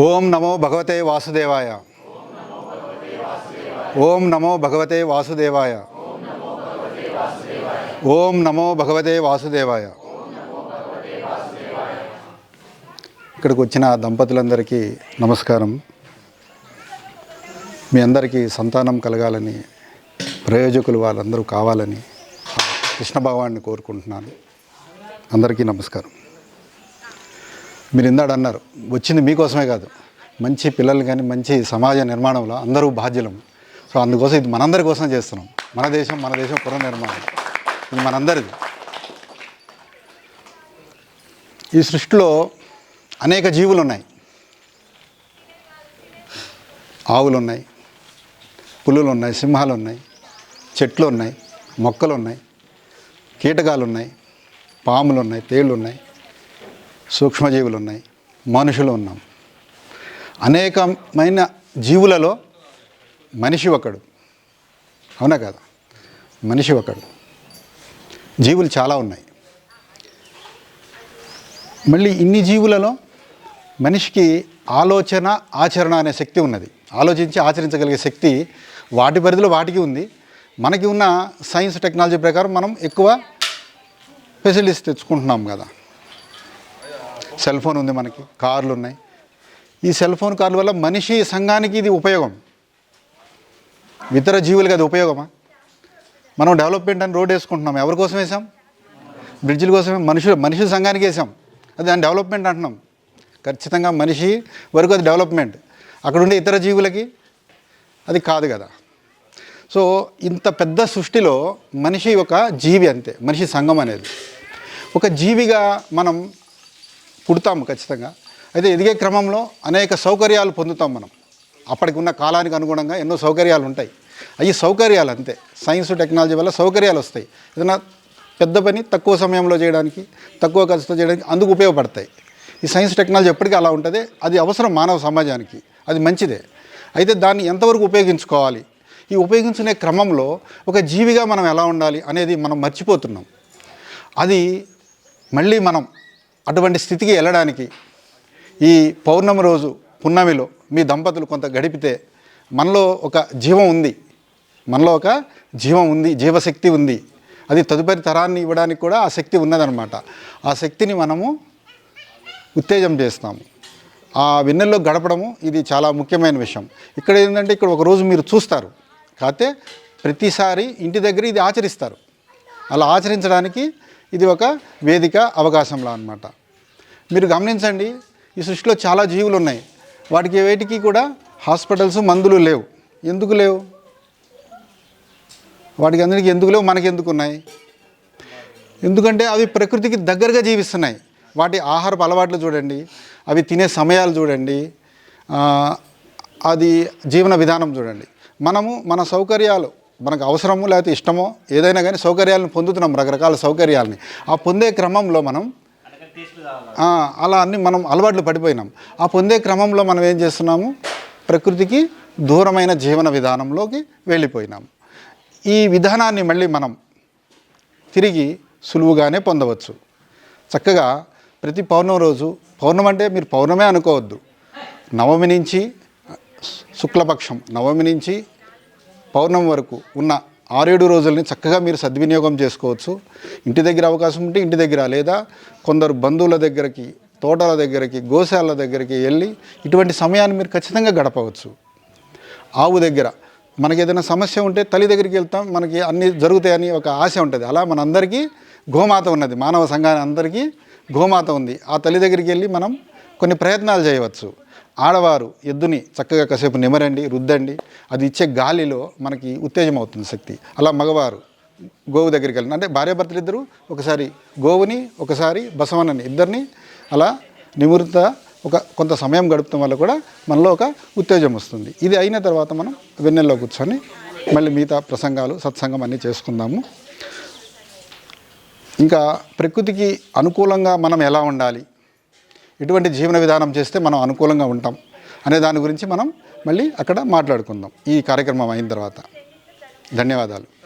ఓం నమో భగవతే వాసుదేవాయ. ఓం నమో భగవతే వాసుదేవాయ. ఓం నమో భగవతే వాసుదేవాయ. ఇక్కడికి వచ్చిన దంపతులందరికీ నమస్కారం. మీ అందరికీ సంతానం కలగాలని ప్రయోజకులు వాళ్ళందరూ కావాలని కృష్ణ భగవాన్ని కోరుకుంటున్నాను. అందరికీ నమస్కారం. మీరు ఇందాడు అన్నారు వచ్చింది మీకోసమే కాదు. మంచి పిల్లలు కానీ మంచి సమాజ నిర్మాణంలో అందరూ బాధ్యులం. సో అందుకోసం ఇది మనందరి కోసం చేస్తున్నాం. మన దేశం మన దేశం పునర్నిర్మాణం ఇది మనందరిది. ఈ సృష్టిలో అనేక జీవులు ఉన్నాయి ఆవులు ఉన్నాయి పులులు ఉన్నాయి సింహాలు ఉన్నాయి చెట్లు ఉన్నాయి మొక్కలు ఉన్నాయి కీటకాలు ఉన్నాయి పాములు ఉన్నాయి తేళ్ళు ఉన్నాయి సూక్ష్మజీవులు ఉన్నాయి మనుషులు ఉన్నాం అనేకమైన జీవులలో మనిషి ఒకడు. అవునా కదా? మనిషి ఒకడు. జీవులు చాలా ఉన్నాయి. మళ్ళీ ఇన్ని జీవులలో మనిషికి ఆలోచన ఆచరణ అనే శక్తి ఉన్నది. ఆలోచించి ఆచరించగలిగే శక్తి వాటి పరిధిలో వాటికి ఉంది. మనకి ఉన్న సైన్స్ టెక్నాలజీ ప్రకారం మనం ఎక్కువ ఫెసిలిటీస్ తెచ్చుకుంటున్నాం కదా. సెల్ ఫోన్ ఉంది మనకి కార్లు ఉన్నాయి. ఈ సెల్ ఫోన్ కార్ల వల్ల మనిషి సంఘానికి ఇది ఉపయోగం. ఇతర జీవులకి అది ఉపయోగమా? మనం డెవలప్మెంట్ అని రోడ్ వేసుకుంటున్నాం ఎవరి కోసం వేసాం? బ్రిడ్జిల కోసమే మనుషులు మనిషి సంఘానికి వేసాం. అది దాని డెవలప్మెంట్ అంటున్నాం. ఖచ్చితంగా మనిషి వరకు అది డెవలప్మెంట్. అక్కడ ఉండే ఇతర జీవులకి అది కాదు కదా. సో ఇంత పెద్ద సృష్టిలో మనిషి ఒక జీవి అంతే మనిషి సంఘం అనేది. ఒక జీవిగా మనం పుడతాము ఖచ్చితంగా. అయితే ఎదిగే క్రమంలో అనేక సౌకర్యాలు పొందుతాం మనం. అప్పటికి ఉన్న కాలానికి అనుగుణంగా ఎన్నో సౌకర్యాలు ఉంటాయి. అవి సౌకర్యాలు అంతే. సైన్స్ టెక్నాలజీ వల్ల సౌకర్యాలు వస్తాయి. ఏదైనా పెద్ద పని తక్కువ సమయంలో చేయడానికి తక్కువ ఖర్చుతో చేయడానికి అందుకు ఉపయోగపడతాయి. ఈ సైన్స్ టెక్నాలజీ ఎప్పటికీ అలా ఉంటుంది. అది అవసరం మానవ సమాజానికి. అది మంచిదే. అయితే దాన్ని ఎంతవరకు ఉపయోగించుకోవాలి? ఈ ఉపయోగించుకునే క్రమంలో ఒక జీవిగా మనం ఎలా ఉండాలి అనేది మనం మర్చిపోతున్నాం. అది మళ్ళీ మనం అటువంటి స్థితికి వెళ్ళడానికి ఈ పౌర్ణమి రోజు పున్నమిలో మీ దంపతులు కొంత గడిపితే మనలో ఒక జీవం ఉంది. మనలో ఒక జీవం ఉంది జీవశక్తి ఉంది. అది తదుపరి తరాన్ని ఇవ్వడానికి కూడా ఆ శక్తి ఉన్నదనమాట ఆ శక్తిని మనము ఉత్తేజం చేస్తాము. ఆ వెన్నెల్లో గడపడము ఇది చాలా ముఖ్యమైన విషయం. ఇక్కడ ఏంటంటే ఇక్కడ ఒక రోజు మీరు చూస్తారు. కాకపోతే ప్రతిసారి ఇంటి దగ్గర ఇది ఆచరిస్తారు. అలా ఆచరించడానికి ఇది ఒక వేదిక అవకాశంలా అనమాట మీరు గమనించండి ఈ సృష్టిలో చాలా జీవులు ఉన్నాయి. వాటికి వేటికి కూడా హాస్పిటల్స్ మందులు లేవు. ఎందుకు లేవు? వాటికి అందరికీ ఎందుకు లేవు? మనకి ఎందుకు ఉన్నాయి ఎందుకంటే అవి ప్రకృతికి దగ్గరగా జీవిస్తున్నాయి. వాటి ఆహారపు అలవాట్లు చూడండి అవి తినే సమయాలు చూడండి అది జీవన విధానం చూడండి. మనము మన సౌకర్యాలు మనకు అవసరము లేకపోతే ఇష్టమో ఏదైనా కానీ సౌకర్యాలను పొందుతున్నాం రకరకాల సౌకర్యాలని. ఆ పొందే క్రమంలో మనం అలా అన్ని మనం అలవాట్లు పడిపోయినాం. ఆ పొందే క్రమంలో మనం ఏం చేస్తున్నాము? ప్రకృతికి దూరమైన జీవన విధానంలోకి వెళ్ళిపోయినాం. ఈ విధానాన్ని మళ్ళీ మనం తిరిగి సులువుగానే పొందవచ్చు. చక్కగా ప్రతి పౌర్ణమి రోజు పౌర్ణమి అంటే మీరు పౌర్ణమే అనుకోవద్దు. నవమి నుంచి శుక్లపక్షం నవమి నుంచి పౌర్ణమి వరకు ఉన్న ఆరేడు రోజులని చక్కగా మీరు సద్వినియోగం చేసుకోవచ్చు. ఇంటి దగ్గర అవకాశం ఉంటే ఇంటి దగ్గర లేదా కొందరు బంధువుల దగ్గరికి తోటల దగ్గరికి గోశాల దగ్గరికి వెళ్ళి ఇటువంటి సమయాన్ని మీరు ఖచ్చితంగా గడపవచ్చు. ఆవు దగ్గర మనకి ఏదైనా సమస్య ఉంటే తల్లి దగ్గరికి వెళ్తాం. మనకి అన్నీ జరుగుతాయని ఒక ఆశ ఉంటుంది. అలా మనందరికీ గోమాత ఉన్నది. మానవ సంఘాన్ని అందరికీ గోమాత ఉంది. ఆ తల్లి దగ్గరికి వెళ్ళి మనం కొన్ని ప్రయత్నాలు చేయవచ్చు. ఆడవారు ఎద్దుని చక్కగా కాసేపు నిమరండి రుద్దండి. అది ఇచ్చే గాలిలో మనకి ఉత్తేజం అవుతుంది శక్తి. అలా మగవారు గోవు దగ్గరికి వెళ్ళిన అంటే భార్యాభర్తలు ఇద్దరు ఒకసారి గోవుని ఒకసారి బసవనని ఇద్దరిని అలా నిమృత ఒక కొంత సమయం గడుపుతాం వల్ల కూడా మనలో ఒక ఉత్తేజం వస్తుంది. ఇది అయిన తర్వాత మనం వెన్నెల్లో కూర్చొని మళ్ళీ మిగతా ప్రసంగాలు సత్సంగం అన్నీ చేసుకుందాము. ఇంకా ప్రకృతికి అనుకూలంగా మనం ఎలా ఉండాలి? ఎటువంటి జీవన విధానం చేస్తే మనం అనుకూలంగా ఉంటాం అనే దాని గురించి మనం మళ్ళీ అక్కడ మాట్లాడుకుందాం. ఈ కార్యక్రమం అయిన తర్వాత. ధన్యవాదాలు.